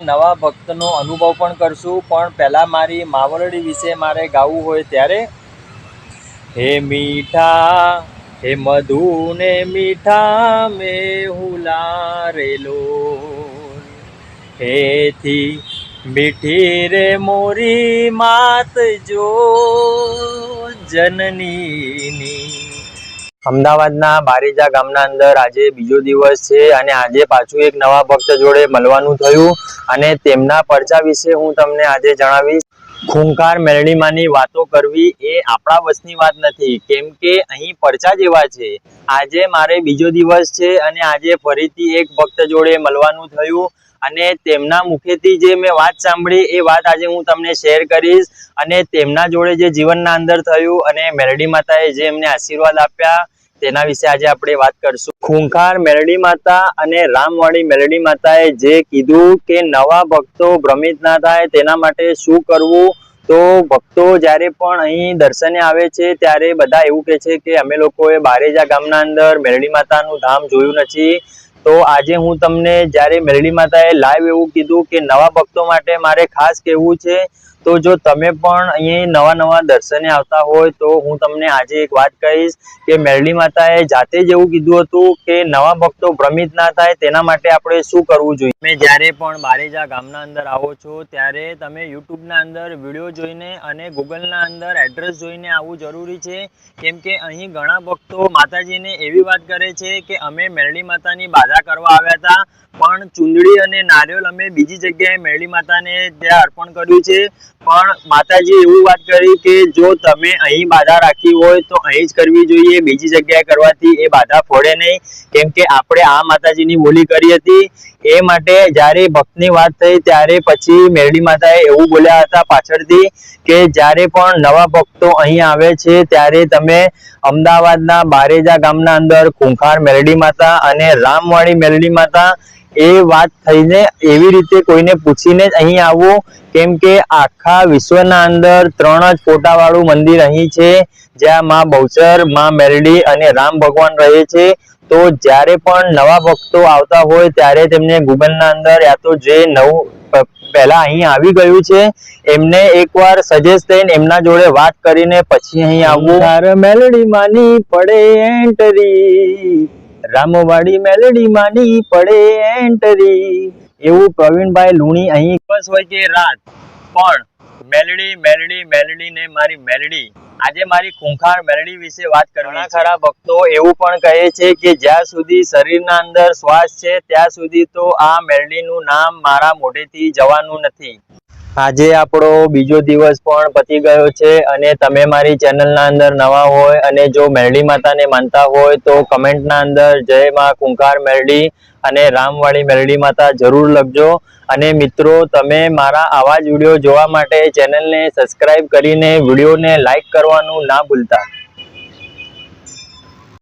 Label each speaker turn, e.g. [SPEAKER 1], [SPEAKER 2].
[SPEAKER 1] નવા ભક્તનો અનુભવ પણ કરશું. પણ પહેલાં મારી માવલડી વિશે મારે ગાવું હોય ત્યારે, હે મીઠા, હે મધુ ને મીઠા, મે હુલારેલો હેથી મીઠી રે મોરી માત જો જનનીની અમદાવાદના બારેજા ગામના અંદર આજે બીજો દિવસ છે અને આજે પાછું એક નવા ભક્ત જોડે મળવાનું થયું અને તેમના પરચા વિશે હું તમને આજે જણાવીશ. ખૂંખાર મેળણીમાંની વાતો કરવી એ આપણા વસની વાત નથી, કેમ કે અહીં પરચા જેવા છે. આજે મારે બીજો દિવસ છે અને આજે ફરીથી એક ભક્ત જોડે મળવાનું થયું અને તેમના મુખેથી જે મેં વાત સાંભળી એ વાત આજે હું તમને શેર કરીશ અને તેમના જોડે જે જીવનના અંદર થયું અને મેરડી માતાએ જે એમને આશીર્વાદ આપ્યા તેના વિશે આજે આપણે વાત કરશું. ખૂંખાર મેરડી માતા અને રામવાડી મેરડી માતાએ જે કીધું કે નવા ભક્તો ભ્રમિત ના થાય તેના માટે શું કરવું, તો ભક્તો જ્યારે પણ અહીં દર્શને આવે છે ત્યારે બધા એવું કહે છે કે અમે લોકોએ બારેજા ગામના અંદર મેરડી માતાનું ધામ જોયું નથી. તો આજે હું તમને જ્યારે મેરડી માતાએ લાઈવ એવું કીધું કે નવા ભક્તો માટે મારે ખાસ કહેવું છે તો જો તમે પણ અહીં નવા નવા દર્શને આવતા હોય તો હું તમને આજે એક વાત કહીશ કે મેરડી માતાએ જાતે જ એવું કીધું હતું કે નવા ભક્તો ભ્રમિત ના થાય તેના માટે આપણે શું કરવું જોઈએ? તમે જ્યારે પણ બારેજા ગામના અંદર આવો છો, ત્યારે તમે યુટ્યુબના અંદર વીડિયો જોઈને અને ગૂગલના અંદર એડ્રેસ જોઈને આવવું જરૂરી છે. કેમ કે અહીં ઘણા ભક્તો માતાજીને એવી વાત કરે છે કે અમે મેરડી માતાની બાધા કરવા આવ્યા હતા. પણ ચુંદડી અને નારિયેળ અમે બીજી જગ્યાએ મેળી માતાને ત્યાં અર્પણ કર્યું છે. પણ માતાજી એવું વાત કરી કે જો તમે અહીં બાધા રાખી હોય તો અહીં જ કરવી જોઈએ, બીજી જગ્યાએ કરવાથી એ બાધા ફોડે નહીં. કેમ કે આપણે આ માતાજીની બોલી કરી હતી એ માટે જ્યારે ભક્તની વાત થઈ ત્યારે પછી મેરડી માતાએ એવું બોલ્યા હતા પાછળથી કે જ્યારે પણ નવા ભક્તો અહીં આવે છે ત્યારે તમે અમદાવાદના બારેજા ગામના અંદર કુંખાર મેરડી માતા અને રામવાડી મેરડી માતા એ વાત થઈને એવી રીતે કોઈને પૂછીને જ અહીં આવવું કેમ કે આખા વિશ્વના અંદર ત્રણ જ ફોટાવાળું મંદિર અહીં છે, જ્યાં માં બહુચર, માં મેરડી અને રામ ભગવાન રહે છે. તો જ્યારે પણ નવા ભક્તો આવતા હોય ત્યારે તેમને ગૂગલના અંદર યા તો જે નવું પહેલા અહીં આવી ગયું છે એમને એકવાર સજેસ્ટ થઈને એમના જોડે વાત કરીને પછી અહીં આવવું. તાર મેલડી માની પડે એન્ટરી રામવાડી મેલડી માની પડે એન્ટરી એવું પ્રવીણભાઈ લુણી અહીં. બસ હોય કે રાત. પણ મેલડી મેલડી મેલડી ને મારી મેલડી. આજે મારી ખૂંખાર મેલડી વિશે વાત કરવી ખરા ભક્તો એવું પણ કહે છે કે જ્યાં સુધી શરીરના અંદર શ્વાસ છે ત્યાં સુધી તો આ મેલડીનું નામ મારા મોઢેથી જવાનું નથી. આજે આપણો બીજો દિવસ પણ પતી ગયો છે અને તમે મારી ચેનલના અંદર નવા હોય અને જો મેરડી માતાને માનતા હોય તો કમેન્ટના અંદર જય માં કુંકાર મેરડી અને રામવાળી મેરડી માતા જરૂર લખજો. અને મિત્રો, તમે મારા આવા જ વીડિયો જોવા માટે ચેનલને સબસ્ક્રાઈબ કરીને વિડીયોને લાઈક કરવાનું ના ભૂલતા.